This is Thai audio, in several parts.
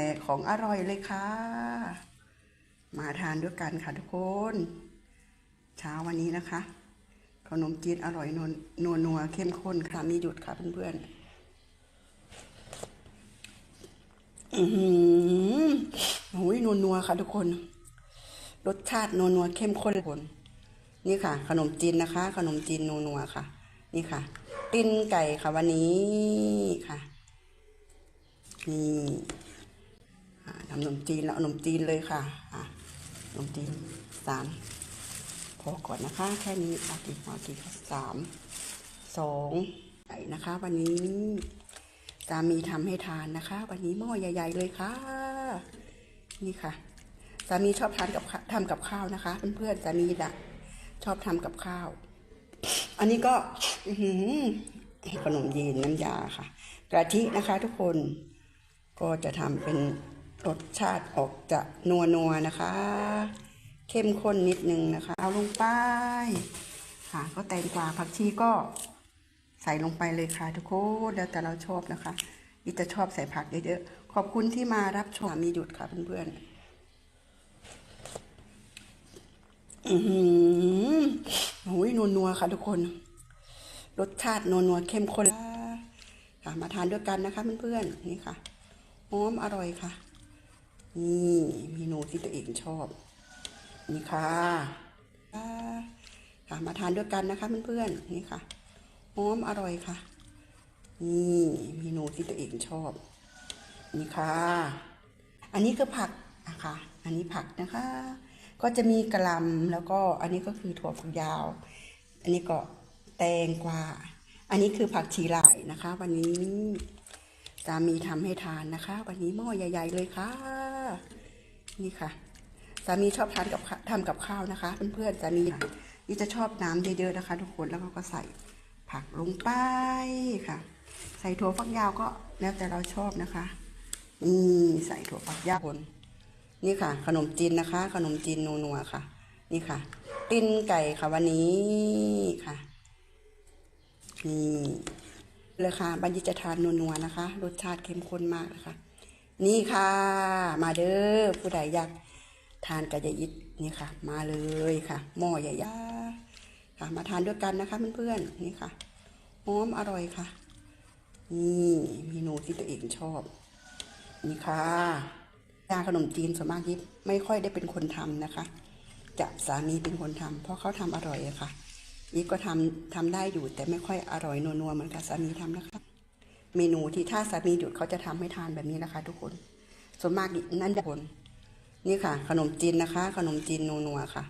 ลกของอร่อยเลยค่ะ มาทานด้วยกันค่ะทุกคน เช้าวันนี้นะคะ ขนมจีนอร่อยนัวนัวนัวเข้มข้นค่ะมีหยุดค่ะเพื่อนๆอือหือโอ้ยนัวนัวค่ะทุกคน รสชาตินัวนัวเข้มข้นคนนี่ค่ะ ขนมจีนนะคะ ขนมจีนนัวนัวค่ะ นี่ค่ะปิ้นไก่ค่ะวันนี้ค่ะนี่ ทำขนมจีนแล้วขนมจีนเลยค่ะอะขนมจีนสามพอก่อนนะคะ แค่นี้อากี่มากี่สามสองไก่นะคะ วันนี้สามีทำให้ทานนะคะ วันนี้หม้อใหญ่ ๆ เลยค่ะ นี่ค่ะสามีชอบทานกับข้าทำกับข้าวนะคะเพื่อนๆสามีน่ะ ชอบทำกับข้าว อันนี้ก็อืขนมยีนน้ำยาค่ะกะทินะคะ ทุกคนก็จะทำเป็น รสชาติออกจะนัวนัวนะคะ เข้มข้นนิดนึงนะคะ เอาลงไปค่ะ ก็แตงกวาผักชีก็ใส่ลงไปเลยค่ะทุกคนแล้วแต่เราชอบนะคะนี่จะชอบใส่ผักเยอะๆขอบคุณที่มารับชมมีหยุดค่ะเพื่อนๆอือหือโอ้ยนัวนัวๆค่ะทุกคน รสชาตินัวนัวๆเข้มข้นค่ะมาทานด้วยกันนะคะเพื่อนๆนี่ค่ะหอมอร่อยค่ะ นี่เมนูที่ตัวเองชอบ นี่ค่ะค่ะมาทานด้วยกันนะคะเพื่อนๆนี่ค่ะหอมอร่อยค่ะ นี่เมนูที่ตัวเองชอบ นี่ค่ะ อันนี้คือผักนะคะอันนี้ผักนะคะ ก็จะมีกระลำแล้วก็อันนี้ก็คือถั่วฝักยาว อันนี้ก็แตงกวาอันนี้คือผักชีลายนะคะ วันนี้สามีทำให้ทานนะคะ วันนี้หม้อใหญ่ ๆ เลยค่ะ นี่ค่ะ สามีชอบทานกับทำกับข้าวนะคะ เพื่อนๆสามีนี่จะชอบน้ำเยอะๆนะคะ ทุกคนแล้วก็ใส่ผักลงไปค่ะ ใส่ถั่วฝักยาวก็แล้วแต่เราชอบนะคะนี่ใส่ถั่วฝักยาวคนนี่ค่ะ ขนมจีนนะคะ ขนมจีนนัวๆค่ะ นี่ค่ะปิ้นไก่ค่ะวันนี้ค่ะนี่เลยค่ะบันยิจะทานนัวๆนะคะ รสชาติเข้มข้นมากนะคะ นี่ค่ะ มาเด้อผู้ใดอยากทานกะยายิดนี่ค่ะ มาเลยค่ะ หม้อใหญ่ๆค่ะ มาทานด้วยกันนะคะเพื่อนๆนี่ค่ะหอมอร่อยค่ะ นี่เมนูที่ตัวเองชอบ นี่ค่ะยาขนมจีนส่วนมากยิบไม่ค่อยได้เป็นคนทำนะคะ จะสามีเป็นคนทำเพราะเขาทำอร่อยอะค่ะยิบก็ทำทำได้อยู่แต่ไม่ค่อยอร่อยนัวๆเหมือนกับสามีทำนะคะ เมนูที่ถ้าสามีหยุดเขาจะทำให้ทานแบบนี้นะคะ ทุกคน ส่วนมากนั่นทุกคนนี่ค่ะ ขนมจีนนะคะ ขนมจีนนัวๆค่ะ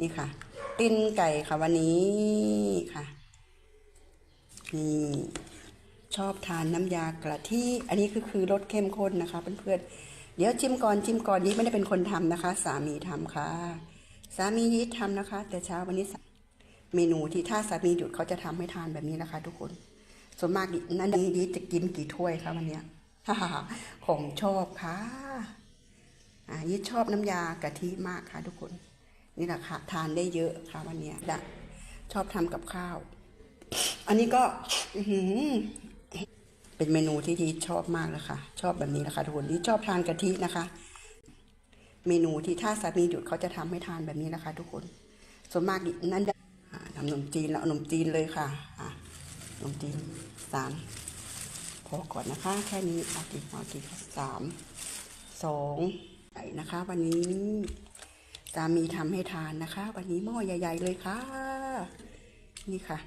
นี่ค่ะปิ้นไก่ค่ะวันนี้ค่ะนี่ชอบทานน้ำยากระทิอันนี้คือคือรสเข้มข้นนะคะเพื่อนๆเดี๋ยวชิมก่อนชิมก่อนนี้ไม่ได้เป็นคนทำนะคะ สามีทำค่ะ สามียิดทำนะคะ แต่เช้าวันนี้เมนูที่ถ้าสามีหยุดเขาจะทำให้ทานแบบนี้นะคะ ทุกคน ส่วนมากนั่นนี้ยิดจะกินกี่ถ้วยคะวันเนี้ยของชอบค่ะอ่ายิดชอบน้ำยากะทิมากค่ะทุกคน นี่แหละค่ะทานได้เยอะค่ะวันเนี้ยดะชอบทำกับข้าว อันนี้ก็เป็นเมนูที่ทีชอบมากเลยค่ะชอบแบบนี้แหละค่ะทุกคนที่ชอบทานกะทินะคะ เมนูที่ถ้าสามีหยุดเขาจะทำให้ทานแบบนี้นะคะ ทุกคน ส่วนมากนั่นทำขนมจีนแล้วขนมจีนเลยค่ะอะข นมจีนสามพอก่อนนะคะ แค่นี้อากี่มากี่สามสองไก่นะคะ วันนี้สามีทำให้ทานนะคะ วันนี้หม้อใหญ่ ๆ เลยค่ะ นี่ค่ะ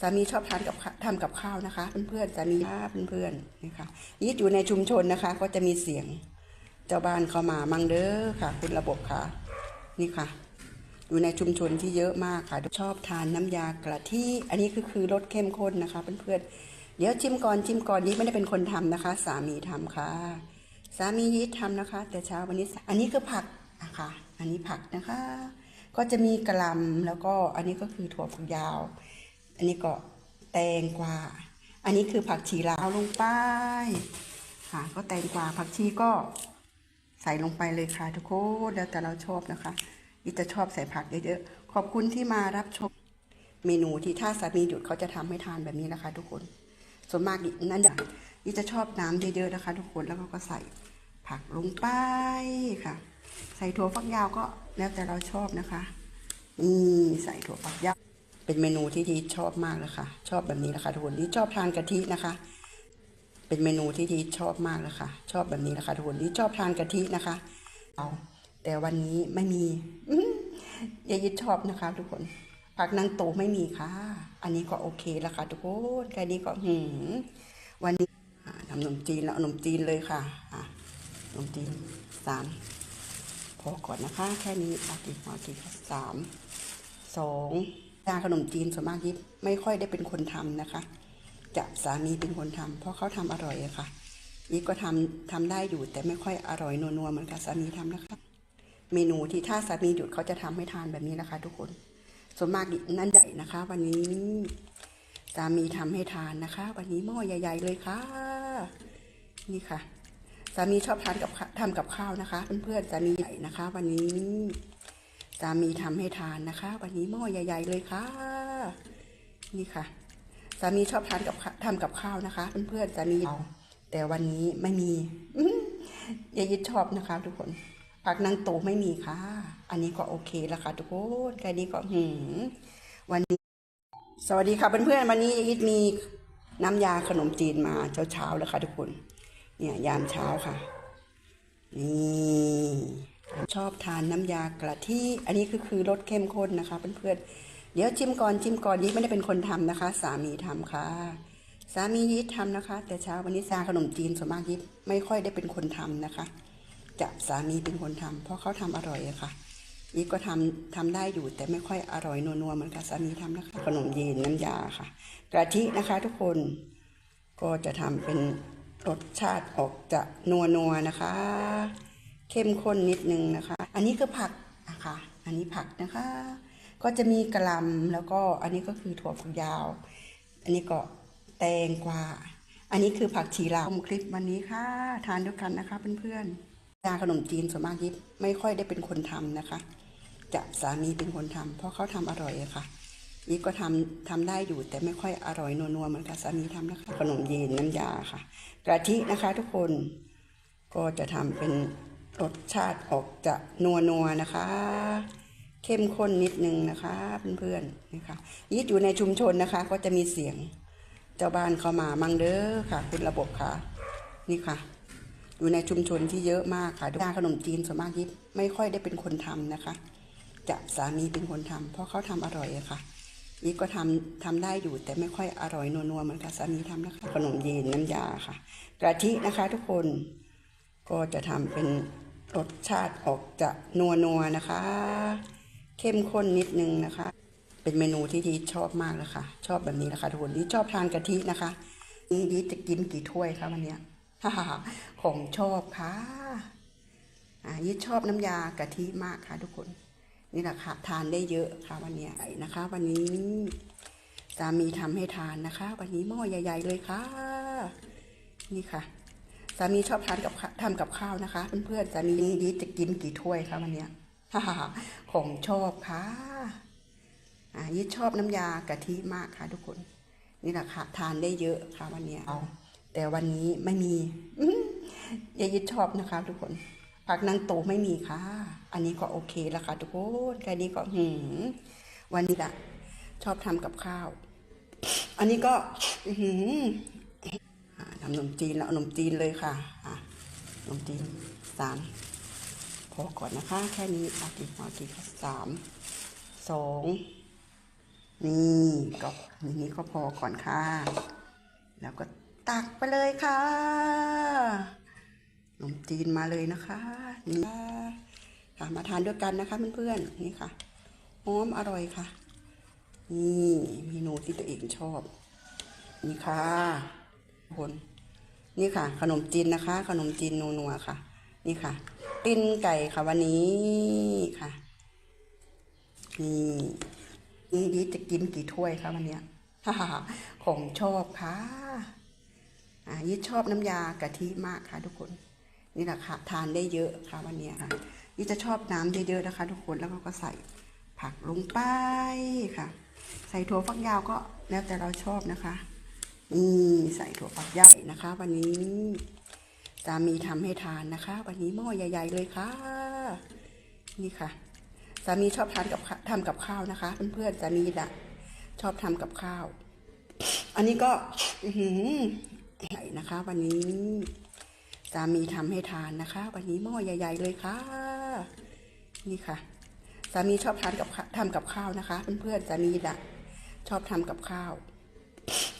สามีชอบทานกับข้าทำกับข้าวนะคะ เพื่อนๆสามีค่ะเพื่อนๆนี่ค่ะนี่อยู่ในชุมชนนะคะ ก็จะมีเสียงเจ้าบ้านเข้ามามังเด้อค่ะ คุณระบบค่ะ นี่ค่ะ อยู่ในชุมชนที่เยอะมากค่ะ ชอบทานน้ำยากระทิอันนี้คือคือรสเข้มข้นนะคะเพื่อนๆเดี๋ยวชิมก่อนชิมก่อนนี้ไม่ได้เป็นคนทำนะคะ สามีทำค่ะ สามียิดทำนะคะ แต่เช้าวันนี้อันนี้คือผักอะคะ อันนี้ผักนะคะ ก็จะมีกระลำแล้วก็อันนี้ก็คือถั่วฝักยาว อันนี้ก็แตงกวาอันนี้คือผักชีลาวลงไปค่ะก็แตงกวาผักชีก็ใส่ลงไปเลยค่ะทุกคนแล้วแต่เราชอบนะคะ นี่จะชอบใส่ผักเยอะๆ ขอบคุณที่มารับชมเมนูที่ถ้าสามีหยุดเขาจะทำให้ทานแบบนี้นะคะ ทุกคน ส่วนมากนั่นนี่จะชอบน้ำเยอะๆนะคะ ทุกคน แล้วก็ใส่ผักลงไปค่ะ ใส่ถั่วฝักยาวก็แล้วแต่เราชอบนะคะนี่ใส่ถั่วฝักยาว เป็นเมนูที่ทีชอบมากเลยค่ะ ชอบแบบนี้แหละคะทุกคนที่ชอบทานกะทินะคะ เป็นเมนูที่ทีชอบมากเลยค่ะ ชอบแบบนี้แหละคะทุกคนที่ชอบทานกะทินะคะ เอา แต่วันนี้ไม่มียายยิดชอบนะคะ ทุกคนผักนางโตไม่มีค่ะ อันนี้ก็โอเคแล้วค่ะทุกคนแค่นี้ก็หืมวันนี้ทำขนมจีนแล้วขนมจีนเลยค่ะอะขนมจีนสามพอก่อนนะคะ แค่นี้อากี่เอากี่สามสองยาขนมจีนส่วนมากยิบไม่ค่อยได้เป็นคนทำนะคะ จะสามีเป็นคนทำเพราะเขาทำอร่อยอะค่ะยิบก็ทำทำได้อยู่แต่ไม่ค่อยอร่อยนัวๆเหมือนกับสามีทำนะคะ เมนูที่ถ้าสามีหยุดเขาจะทำให้ทานแบบนี้นะคะ ทุกคน ส่วนมากนั่นใหญ่นะคะ วันนี้สามีทำให้ทานนะคะ วันนี้หม้อใหญ่ ๆ เลยค่ะ นี่ค่ะสามีชอบทานกับทำกับข้าวนะคะ เพื่อนๆสามีใหญ่นะคะ วันนี้สามีทำให้ทานนะคะ วันนี้หม้อใหญ่ ๆ เลยค่ะ นี่ค่ะสามีชอบทานกับทำกับข้าวนะคะ เพื่อนๆสามีแต่วันนี้ไม่มีอื้อยายยิดชอบนะคะ ทุกคน ผักนางตูไม่มีค่ะ อันนี้ก็โอเคแล้วค่ะทุกคนแค่นี้ก็หืมวันนี้ สวัสดีค่ะเพื่อนๆวันนี้ยายยิดมีน้ำยาขนมจีนมาเช้าๆแล้วค่ะทุกคน เนี่ยยามเช้าค่ะ นี่ชอบทานน้ำยากะทิอันนี้ก็คือรสเข้มข้นนะคะเพื่อนๆเดี๋ยวชิมก่อนชิมก่อนยิดไม่ได้เป็นคนทำนะคะ สามีทำค่ะ สามียิดทำนะคะ แต่เช้าวันนี้ซาขนมจีนส่วนมากยิดไม่ค่อยได้เป็นคนทำนะคะ จะสามีเป็นคนทำเพราะเขาทำอร่อยอะค่ะยิดก็ทำทำได้อยู่แต่ไม่ค่อยอร่อยนัวๆเหมือนกับสามีทำนะคะขนมยีนน้ำยาค่ะกะทินะคะ ทุกคนก็จะทำเป็นรสชาติออกจะนัวนัวๆนะคะ เข้มข้นนิดนึงนะคะ อันนี้คือผักอะคะอันนี้ผักนะคะ ก็จะมีกระลำแล้วก็อันนี้ก็คือถั่วฝักยาว อันนี้ก็แตงกวาอันนี้คือผักชีลาวคลิปวันนี้ค่ะ ทานด้วยกันนะคะเพื่อนๆ ยาขนมจีนส่วนมากยิบไม่ค่อยได้เป็นคนทำนะคะ จะสามีเป็นคนทำเพราะเขาทำอร่อยอะค่ะยิบก็ทำทำได้อยู่แต่ไม่ค่อยอร่อยนัวๆเหมือนกับสามีทำนะคะ ขนมยีนน้ำยาค่ะกะทินะคะ ทุกคนก็จะทำเป็นรสชาติออกจะนัวนัวๆนะคะ เข้มข้นนิดนึงนะคะเพื่อนๆนี่ค่ะยิดอยู่ในชุมชนนะคะ ก็จะมีเสียงเจ้าบ้านเข้ามามั่งเด้อค่ะ คุณระบบค่ะ นี่ค่ะ อยู่ในชุมชนที่เยอะมากค่ะดานขนมจีนส่วนมากยิบไม่ค่อยได้เป็นคนทำนะคะ จะสามีเป็นคนทำเพราะเขาทำอร่อยอะค่ะยิบก็ทำทำได้อยู่แต่ไม่ค่อยอร่อยนัวๆเหมือนกับสามีทำนะคะ ขนมยีนน้ำยาค่ะกะทินะคะทุกคนก็จะทำเป็นรสชาติออกจะนัวนัวๆนะคะ เข้มข้นนิดนึงนะคะ เป็นเมนูที่ทีชอบมากเลยค่ะ ชอบแบบนี้แหละคะทุกคนที่ชอบทานกะทินะคะนี่ดีจะกินกี่ถ้วยคะวันนี้ ของชอบค่ะอ่ายิดชอบน้ำยากะทิมากค่ะทุกคน นี่แหละค่ะทานได้เยอะค่ะวันนี้นะคะ วันนี้สามีทำให้ทานนะคะ วันนี้หม้อใหญ่ ๆ เลยค่ะ นี่ค่ะสามีชอบทานกับทำกับข้าวนะคะ เพื่อนๆสามีดีจะกินกี่ถ้วยคะวันนี้ยของชอบค่ะอ่ายิดชอบน้ำยากะทิมากค่ะทุกคน นี่แหละค่ะทานได้เยอะค่ะวันนี้เอา แต่วันนี้ไม่มียายยิดชอบนะคะ ทุกคนผักนางโตไม่มีค่ะ อันนี้ก็โอเคแล้วค่ะทุกคนแค่นี้ก็หืมวันนี้ละชอบทำกับข้าว อันนี้ก็หืออ่าทำขนมจีนแล้วขนมจีนเลยค่ะอะขนมจีนสามพอก่อนนะคะ แค่นี้อากี่อากี่สามสองนี่ก็นี่ก็พอก่อนค่ะ แล้วก็ ตักไปเลยค่ะขนมจีนมาเลยนะคะนี่ค่ะมาทานด้วยกันนะคะเพื่อนๆนี่ค่ะหอมอร่อยค่ะ นี่เมนูที่ตัวเองชอบ นี่ค่ะคนนี่ค่ะ ขนมจีนนะคะ ขนมจีนนัวๆค่ะ นี่ค่ะปิ้นไก่ค่ะวันนี้ค่ะนี่นี่จะกินกี่ถ้วยคะวันเนี้ยของชอบค่ะ ยิดชอบน้ำยากะทิมากค่ะทุกคนนี่แหละค่ะทานได้เยอะค่ะวันนี้ค่ะยิดจะชอบน้ำเยอะๆนะคะ ทุกคนแล้วก็ใส่ผักลงไปค่ะ ใส่ถั่วฝักยาวก็แล้วแต่เราชอบนะคะนี่ใส่ถั่วฝักยาวนะคะ วันนี้สามีทำให้ทานนะคะ วันนี้หม้อใหญ่ ๆ เลยค่ะ นี่ค่ะสามีชอบทานกับข้าทำกับข้าวนะคะ เพื่อนๆสามีน่ะชอบทำกับข้าว อันนี้ก็ อื อหือใหญ่นะคะ วันนี้สามีทำให้ทานนะคะ วันนี้หม้อใหญ่ ๆ เลยค่ะ นี่ค่ะ สามีชอบทานกับข้าทำกับข้าวนะคะเพื่อนๆสามีน่ะ ชอบทำกับข้าว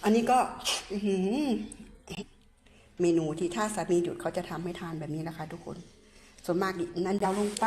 อันนี้ก็ออืเมนูที่ถ้าสามีหยุดเขาจะทำให้ทานแบบนี้นะคะ ทุกคนส่วนมากนั้นยาวลงไป